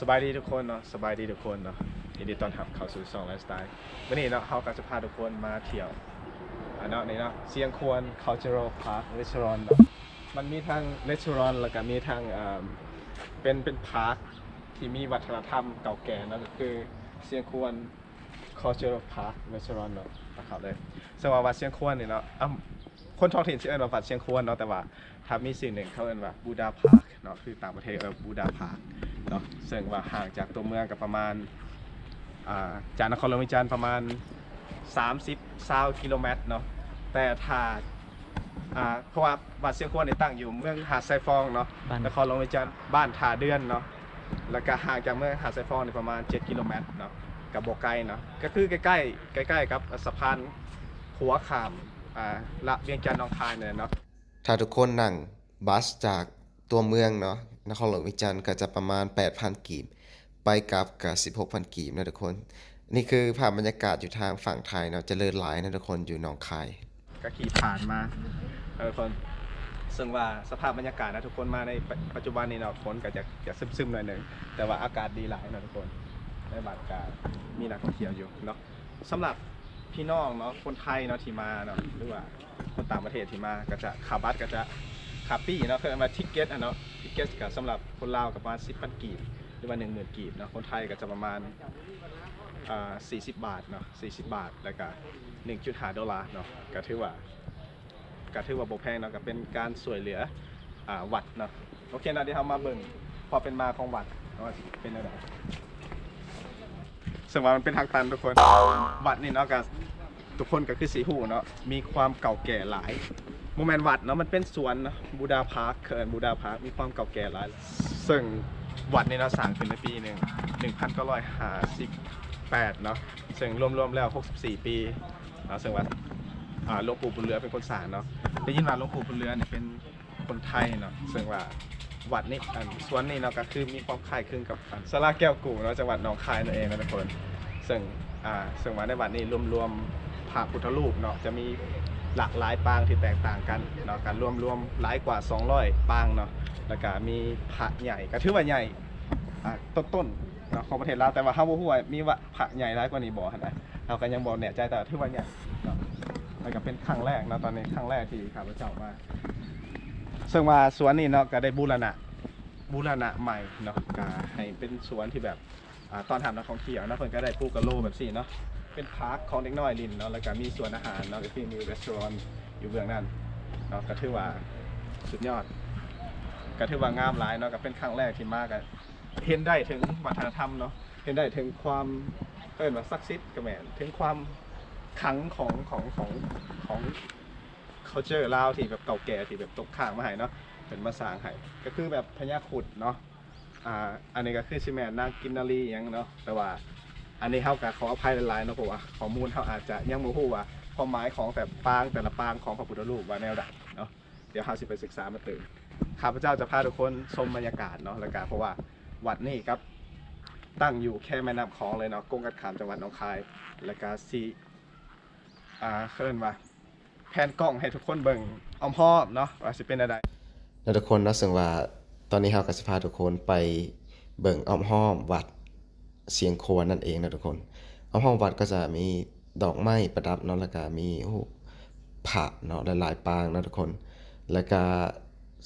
สบายดีทุกคนเนาะสบายดีทุกคนเนาะยินดีต้อนรับเข้าสู่ซองไลฟ์สไตล์วันนี้เนาะเขาก็จะพาทุกคนมาเที่ยวอ่าเนาะนี่เนาะเซียงควร cultural park restaurant เนาะมันมีทั้ง restaurant แล้วก็มีทั้งอ่าเป็นเป็นพาร์คที่มีวัฒนธรรมเก่าแก่เนาะก็คือเซียงควร cultural park restaurant เนาะนะครับเลยซึ่งว่าวัดเชียงควรเนี่ยเนาะอะคนท้องถิ่นชื่อเอิ้นว่าวัดเชียงควรเนาะแต่ว่าถ้ามีสิ่งหนึ่งเขาเอิ้นว่าบูดาพาร์คเนาะคือต่างประเทศเอิ้นบูดาพาร์ค เนาะซึ่งว่าห่างจากตัวเมืองกับประมาณอ่าจากนครหลวงวิจารณ์ประมาณ 30 20กิโลเมตรเนาะแต่ถ้าอ่าเพราะว่าวัดเชียงควรเนี่ยตั้งอยู่เมืองหาดไซฟองเนาะบ้านนครหลวงวิจารณ์บ้านท่าเดือนเนาะแล้วก็ห่างจากเมืองหาดไซฟองนี่ประมาณ 7 กิโลเมตรเนาะกับโบไกลเนาะก็คือใกล้ๆใกล้ๆกับสะพานหัวขามอ่าละเวียงจันทน์หนองคายเนี่ยเนาะถ้าทุกคนนั่งบัสจาก ตัวเมืองเนาะนครหลวงวิจันทร์ก็จะประมาณ 8,000 กีบ ไปกลับกับ 16,000 กีบนะทุกคน นี่คือภาพบรรยากาศอยู่ทางฝั่งไทยเนาะเจริญหลายนะทุกคนอยู่หนองคายก็ขี่ผ่านมาเออคนซึ่งว่าสภาพบรรยากาศนะทุกคนมาในปัจปัจจุบันนี้เนาะฝนก็จะจะซึมๆหน่อยหนึ่งแต่ว่าอากาศดีหลายนะทุกคนในบรรยากาศมีนักท่องเที่ยวอยู่เนาะสำหรับพี่น้องเนาะคนไทยเนาะที่มาเนาะหรือว่าคนต่างประเทศที่มาก็จะขาบัตรก็จะ ขาปี้เนาะคือมาทิกเก็ตอะเนาะทิกเก็ตกับสำหรับคนลาวกับประมาณ10,000กีบหรือว่า10,000กีบเนาะคนไทยก็จะประมาณอ่า40บาทเนาะ40บาทแล้วก็1.5ดห้าดอลลาร์เนาะก็ถือว่าก็ถือว่าบ่แพงเนาะก็เป็นการสวยเหลืออ่าวัดเนาะโอเคเนาะเดี๋ยวเรามาเบิ่งพอเป็นมาของวัดว่าสิเป็นอะไรซึ่งว่ามันเป็นทางตันทุกคนวัดนี่เนาะก็ทุกคนก็คือสีหูเนาะมีความเก่าแก่หลาย มเมนต์วัดเนาะมันเป็นสวนบูดาพาร์คเคินบูดาพาร์คมีความเก่าแก่หลายซึ่งวัดนี่เนาะสร้างขึ้นในปีหนึ่ง1958เนาะซึ่งรวมๆแล้ว 64 ปีเนาะซึ่งว่าอ่าหลวงปู่บุญเรือเป็นคนสร้างเนาะได้ยินว่าหลวงปู่บุญเรือเนี่ยเป็นคนไทยเนาะซึ่งว่าวัดนี้สวนนี้เนาะก็คือมีความคล้ายคลึงกับสลาแก้วกูเนาะจังหวัดหนองคายนั่นเองนะทุกคนซึ่งอ่าซึ่งว่าในวัดนี้รวมๆพระพุทธรูปเนาะจะมี หลากหลายปางที่แตกต่างกันเนาะการรวมๆหลายกว่า 200 ปางเนาะแล้วก็มีพระใหญ่ก็ถือว่าใหญ่อ่าต้นๆเนาะของประเทศลาวแต่ว่าเฮาบ่ฮู้ว่ามีว่าพระใหญ่หลายกว่านี้บ่นะเฮาก็ยังบ่แน่ใจแต่ถือว่าใหญ่เนาะแล้วก็เป็นครั้งแรกเนาะตอนนี้ครั้งแรกที่ข้าพเจ้ามาซึ่งว่าสวนนี้เนาะก็ได้บูรณะบูรณะใหม่เนาะก็ให้เป็นสวนที่แบบอตอนทำนักท่องเที่ยวนะเพิ่นก็ได้ปลูกกะโลแบบสี่เนาะ เป็นพาร์คของเด็กน้อยลินเนาะแล้วก็มีสวนอาหารเนาะก็คือมีรีสอร์ทอยู่เบื้องนั้นเนาะก็ถือว่าสุดยอดก็ถือว่างามหลายเนาะก็เป็นครั้งแรกที่มากันเห็นได้ถึงวัฒนธรรมเนาะเห็นได้ถึงความเอิ้นว่าศักดิ์สิทธิ์ก็แมนถึงความครั้งของของของของ culture ลาวที่แบบเก่าแก่ที่แบบตกข้างมาให้เนาะเป็นมาสร้างให้ก็คือแบบพญาขุดเนาะอ่าอันนี้ก็คือชิแมนนางกินนารีหยังเนาะแต่ว่า อันนี้เฮากับขออภัยหลายๆเนาะเพราะว่าข้อมูลเฮาอาจจะยังบ่ฮู้ว่าความหมายของแต่ปางแต่ละปางของพระพุทธรูปว่าแนวใดเนาะเดี๋ยวเฮาสิไปศึกษามาตื่นข้าพเจ้าจะพาทุกคนชมบรรยากาศเนาะแล้วก็เพราะว่าวัดนี้ครับตั้งอยู่แค่แม่น้ำคลองเลยเนาะกงกัดขามจังหวัดหนองคายแล้วก็สีอ่าเคินว่าแผนกล้องให้ทุกคนเบิ่งอ้อมพอมเนาะว่าสิเป็นอะไรแล้วทุกคนเนาะซึ่งว่าตอนนี้เราก็สิพาทุกคนไปเบิ่งอ้อมหอมวัด เสียงโคนนั่นเองนะทุกคนอ้อมห้อมวัดก็จะมีดอกไม้ประดับเนาะแล้วก็มีรูปพระเนาะหลายๆปางนะทุกคน แล้วก็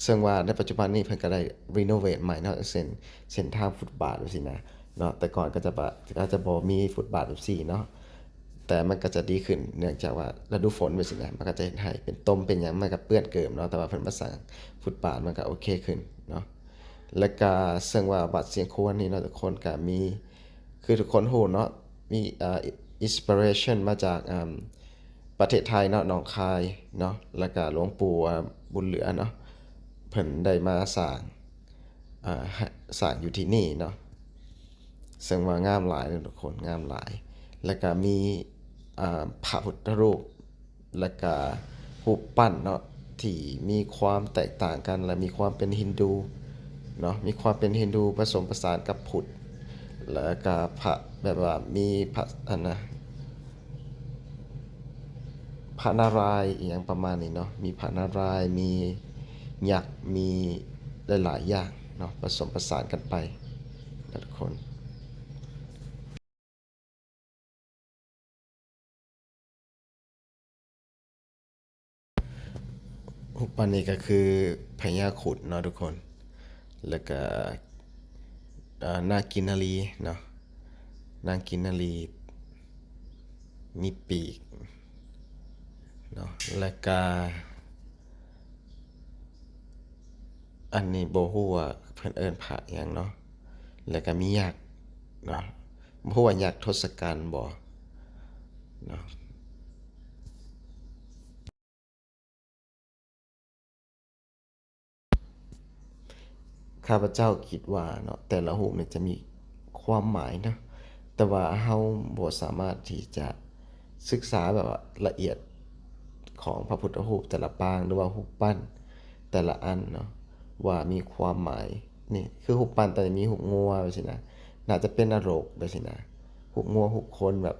ซึ่งว่าในปัจจุบันนี้เพิ่นก็ได้รีโนเวทใหม่เนาะเส้นเส้นทางฟุตบาทแบบสินะเนาะแต่ก่อนก็จะแบะก็จะบ่มีฟุตบาทแบบสี่เนาะแต่มันก็จะดีขึ้นเนื่องจากว่าฤดูฝนไปสินะมันก็จะเห็นให้เป็นต้มเป็นอย่างมันก็เปื้อนเกิมเนาะแต่ว่าเพิ่นมาสร้างฟุตบาทมันก็โอเคขึ้นเนาะแล้วก็ซึ่งว่าวัดเสียงโควรนี่เนาะทุกคนก็มี คือทุกคนฮู้เนาะมีอ่าอินสปิเรชันมาจากอ่าประเทศไทยเนาะหนองคายเนาะแล้วก็หลวงปู่บุญเหลือเนาะเพิ่นได้มาสร้างอ่าสร้างอยู่ที่นี่เนาะซึ่งว่างามหลายเลยทุกคนงามหลาย แล้วก็มีอ่าพระพุทธรูปแล้วก็รูปปั้นเนาะที่มีความแตกต่างกันและมีความเป็นฮินดูเนาะมีความเป็นฮินดูผสมผสานกับพุทธ แล้วก็พระแบบว่ามีพระอันนะพระนารายณ์อย่างประมาณนี้เนาะมีพระนารายณ์มียักษ์มีหลายๆอย่างเนาะผสมผสานกันไปนะทุกคนหุบปันนี้ก็คือพญาขุดเนาะทุกคน แล้วก็ นากินนารีเนาะนางกินนารีมีปีกเนาะแล้วก็อันนี้โบฮู้ว่าเพิ่อนเอิ้นพระหยังเนาะแล้วก็มียักษ์เนาะบ่ฮู้ว่ายักษ์ทศกัณฐ์บ่เนาะ ข้าพเจ้าคิดว่าเนาะแต่ละรูเนี่ยจะมีความหมายนะแต่ว่าเฮาบ่สามารถที่จะศึกษาแบบละเอียดของพระพุทธรูปแต่ละปางหรือว่ารูปปั้นแต่ละอันเนาะว่ามีความหมายนี่คือรูปปั้นแต่มีรูปงัวไปสินะน่าจะเป็นนรกไปสินะรูงัวรูคนแบบ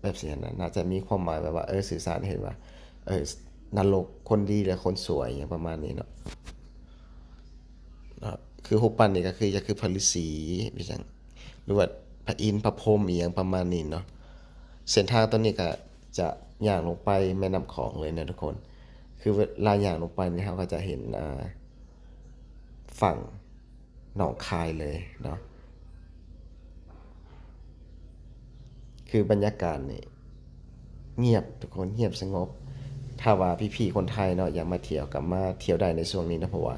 แบบสินะน่าจะมีความหมายแบบว่าเออสื่อสารเห็นว่าเออนรกคนดีและคนสวยอย่างประมาณนี้เนาะนะ คือหุบปันนี่ก็คือจะคือพระฤาษีพี่จังหรือว่าพระอินทร์พระพรหมอีหยังประมาณนี้เนาะเส้นทางตอนนี้ก็จะย่างลงไปแม่น้ำของเลยนะทุกคน คือเวลาย่างลงไปนี่เราก็จะเห็นฝั่งหนองคายเลยเนาะคือบรรยากาศนี่เงียบทุกคนเงียบสงบ ถ้าว่าพี่ๆคนไทยเนาะอยากมาเที่ยวกับมาเที่ยวได้ในช่วงนี้นะเพราะว่า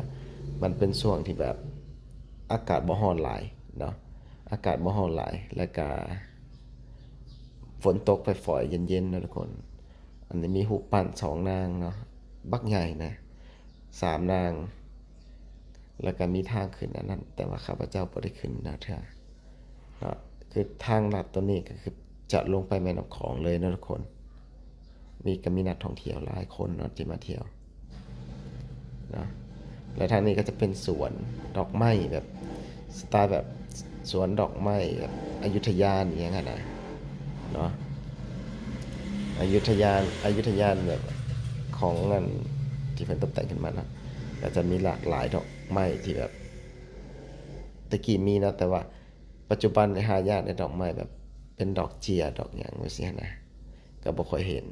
มันเป็นช่วงที่แบบ อากาศบ่ร้อนหลายเนาะอากาศบ่ร้อนหลายแล้วก็ฝนตกไปฝอยเย็นๆนะทุกคน อันนี้มีหูปปั้นสองนางเนาะบักใหญ่นะสามนาง แล้วก็มีทางขึ้นอันนั้น แต่ว่าข้าพเจ้าบ่ได้ขึ้นนะเถอเนาะคือทางลัดตัวนี้ก็คือจะลงไปแม่น้ำของเลยนะทุกคน มีก็มีนักท่องเที่ยวหลายคนเนาะที่มาเที่ยวเนาะแล้วทางนี้ก็จะเป็นสวนดอกไม้แบบ สไตล์แบบสวนดอกไม้อยุธยาอย่างเงี้ยนะเนาะอยุธยาอยุธยาแบบของงานที่เป็นตกแต่งขึ้นมานาะก็จะมีหลากหลายดอกไม้ที่แบบตะกี้มีนะแต่ว่าปัจจุบันหายากในดอกไม้แบบ เป็นดอกเจียดอกอย่างไว้สินะก็บ่ค่อยเห็น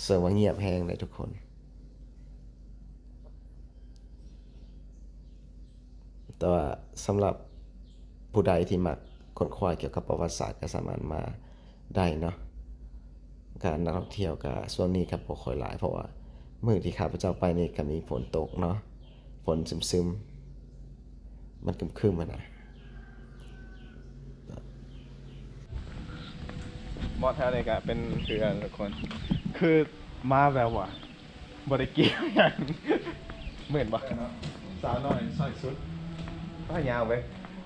เสือว่าเงียบแห้งเลยทุกคน แต่ว่าสำหรับผู้ใดที่มักค้นคว้าเกี่ยวกับประวัติศาสตร์ก็สามารถมาได้เนาะการนักท่องเที่ยวกับส่วนนี้ครับบ่ค่อยหลายเพราะว่ามื้อที่ข้าพเจ้าไปนี่ก็มีฝนตกเนาะฝนซึมๆ มันครึมๆมานะมอแถวนี้ก็เป็นเพื่อนทุกคน คือมาแบบว่าบริเกี่ยวอย่างเหมือนปะสาวน้อยซอยสุด ก็ยาวไป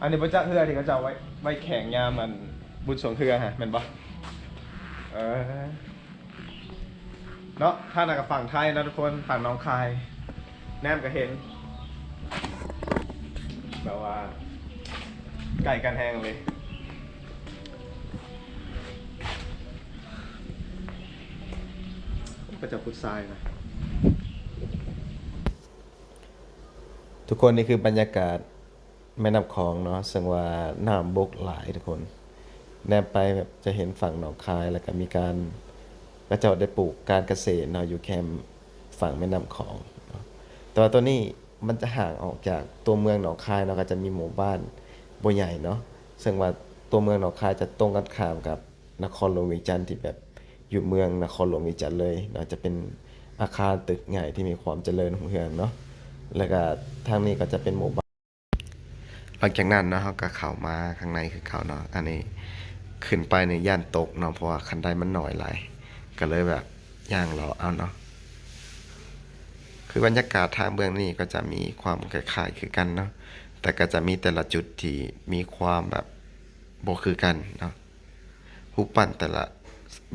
อันนี้พระเจ้าเทือที่เขาจะเอาไว้ไว้แข่งยามมันบุญสวงเทือฮะเหมือนปะเออเนาะถ้าหนักกับฝั่งไทยนะทุกคนฝั่งน้องคาย แนมก็เห็น แบบว่า ไก่กันแห้งเลยก็จะพุทรายนะทุกคนนี่คือบรรยากาศ แม่น้ำคลองเนาะซึ่งว่าน้ำบกหลายทุกคน แนมไปแบบจะเห็นฝั่งหนองคายแล้วก็มีการกระเจ้าได้ปลูกการเกษตรเนาะอยู่แคมป์ฝั่งแม่น้ำคลองแต่ว่าตัวนี้มันจะห่างออกจากตัวเมืองหนองคายเนาะก็จะมีหมู่บ้านบ่ใหญ่เนาะซึ่งว่าตัวเมืองหนองคายจะตรงกันข้ามกับนครหลวงเวียงจันทร์ที่แบบอยู่เมืองนครหลวงเวียงจันทร์เลยเนาะจะเป็นอาคารตึกใหญ่ที่มีความเจริญรุ่งเรืองเนาะแล้วก็ทางนี้ก็จะเป็นหมู่บ้าน หลังจากนั้นเนาะเขาก็เข้ามาข้างในคือเขาเนาะอันนี้ขึ้นไปในย่านตกเนาะเพราะว่าคันไดมันหน่อยหลายก็เลยแบบย่างราเอาเนาะคือบรรยากาศทางเบื้องนี้ก็จะมีความคล้ายๆคือกันเนาะแต่ก็จะมีแต่ละจุดที่มีความแบบบ่คือกันเนาะรูปปั้นแต่ละ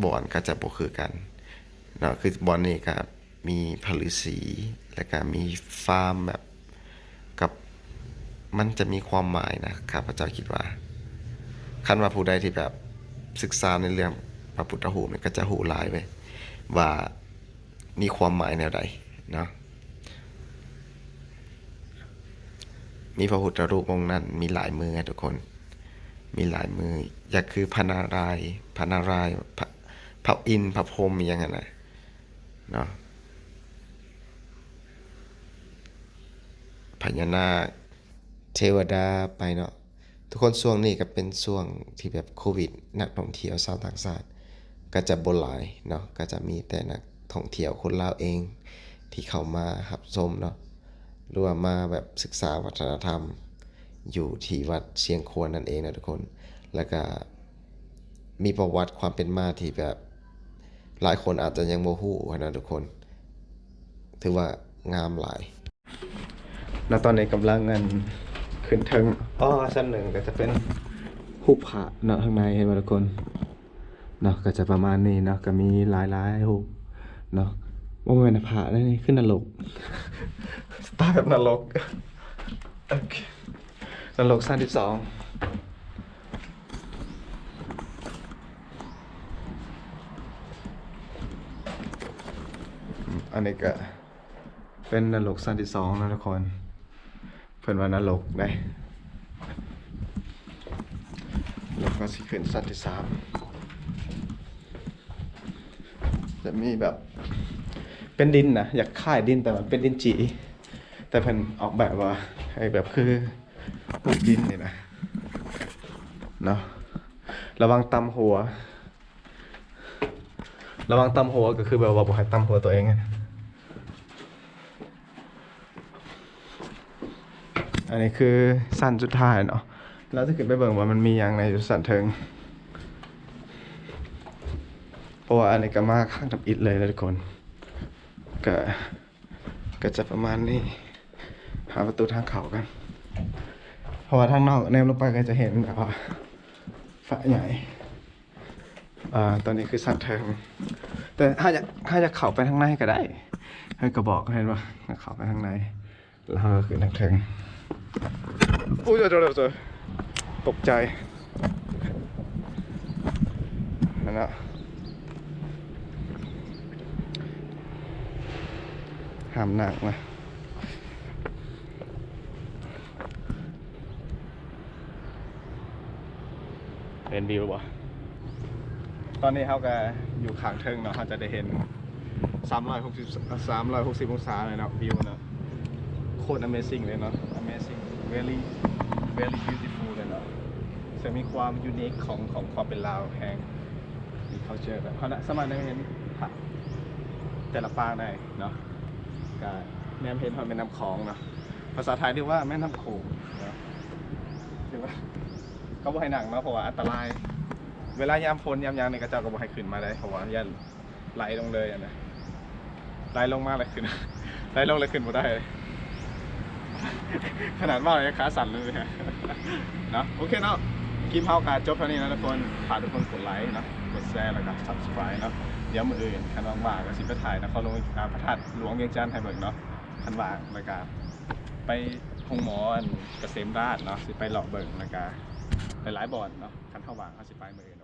บ่อนก็จะบ่คือกันเนาะคือบ่อนนี้ก็มีพระฤาษีแล้วก็มีฟาร์มแบบ มันจะมีความหมายนะข้าพเจ้าคิดว่า คันว่าผู้ใดที่แบบศึกษาในเรื่องพระพุทธรูเนี่ยก็จะหูหลายไปว่ามีความหมายแนวใดเนาะมีพระพุทธรูปองค์นั้น มีหลายมือไงทุกคน มีหลายมือ อยากคือพนารายพนารายพระพระอินพระพรหมอย่างนั้นนะเนาะพญานาค เทวดาไปเนาะทุกคนช่วงนี้ก็เป็นช่วงที่แบบโควิด นักท่องเที่ยวชาวต่างชาติก็จะบ่หลายเนาะก็จะมีแต่นักท่องเที่ยวคนลาวเองที่เข้ามารับชมเนาะหรือว่ามาแบบศึกษาวัฒนธรรม อยู่ที่วัดเชียงควรนั่นเองนะทุกคน แล้วก็มีประวัติความเป็นมาที่แบบหลายคนอาจจะยังโมหูนะทุกคน ถือว่างามหลาย แล้วตอนนี้กำลังเงิน ขึ้นเทิงอ้อชั้นหนึ่งก็จะเป็นหุบผาเนาะข้างในเห็นไหมทุกคนเนาะก็จะประมาณนี้เนาะก็มีหลายหลายๆหุบเนาะว่ามันเป็นผาได้นี่ขึ้นนรกสไตล์แบบนรกโอเคนรกสั้นที่สองอืมอันนี้ก็เป็นนรกสั้นที่สองนะทุกคน เพิ่นว่านรกได้แล้วก็สิขึ้นสั้นที่สามจะมีแบบ เป็นดินนะอยากค่ายดินแต่มันเป็นดินจีแต่เพิ่นออกแบบว่าให้แบบคือพวกดินนี่นะเนาะระวังตำหัว ระวังตำหัวก็คือแบบว่าบ่ให้ตำหัวตัวเองไง อันนี้คือสั้นสุดท้ายเนาะแล้วถ้าเกิดไปเบิ่งว่ามันมีอย่างในอยู่สันเทิงเพราะว่าอันนี้ก็มาข้างทับอิดเลยนะทุกคนก็ก็จะประมาณนี้ หาประตูทางเขากัน เพราะว่าทางนอกแนมลงไปก็จะเห็นแบบว่าฝาใหญ่อ่าตอนนี้คือสันเทิงแต่ถ้าจะถ้าจะเข้าไปทางในก็ได้ให้กระบอกเห็นว่าเข้าไปทางในแล้วก็คือทางเทิง อุ้ยเจอเจอเจอตกใจนั่นนะห้ามหนักนะเป็นวิวบ่ตอนนี้เขาก็อยู่ข้างเทิงเนาะเขาจะได้เห็น 360 360 องศาเลยเนาะวิวเนาะโคตร amazing เลยเนาะ amazing very very beautiful เลยเนาะจะมีความยูนิคของของความเป็นลาวแห่งมี culture แบบเพราะนะสามารถได้เห็นผักแต่ละปางได้เนาะก็แนมเห็นความเป็นน้ำคลองเนาะภาษาไทยเรียกว่าแม่น้ำโขงเนาะถือว่าก็บ่ให้หนักเนาะเพราะว่าอันตราย เวลายามฝนยามยางในกระเจ้าก็บ่ให้ขึ้นมาได้เพราะว่ายันไหลลงเลยอะนะไหลลงมากเลยขึ้นไหลลงเลยขึ้นบ่ได้ ขนาดว่าเลยขาสั่นเลยฮะเนาะโอเคเนาะคลิปเฮาการจบเท่านี้นะทุกคนฝากทุกคนกดไลค์เนาะกดแชร์แล้วก็ subscribe เนาะเดี๋ยวมืออื่นคันว่างๆก็สิไปถ่ายนะเขาลงอาพระธาตุหลวงเวียงจันทร์ให้เบิ่งเนาะคันว่างแล้วก็ไปห้องหมอนเกษมราชเนาะสิไปหลอกเบิ่งแล้วก็หลายๆบอนเนาะคันเข้าว่างเขาสิไปมืออื่น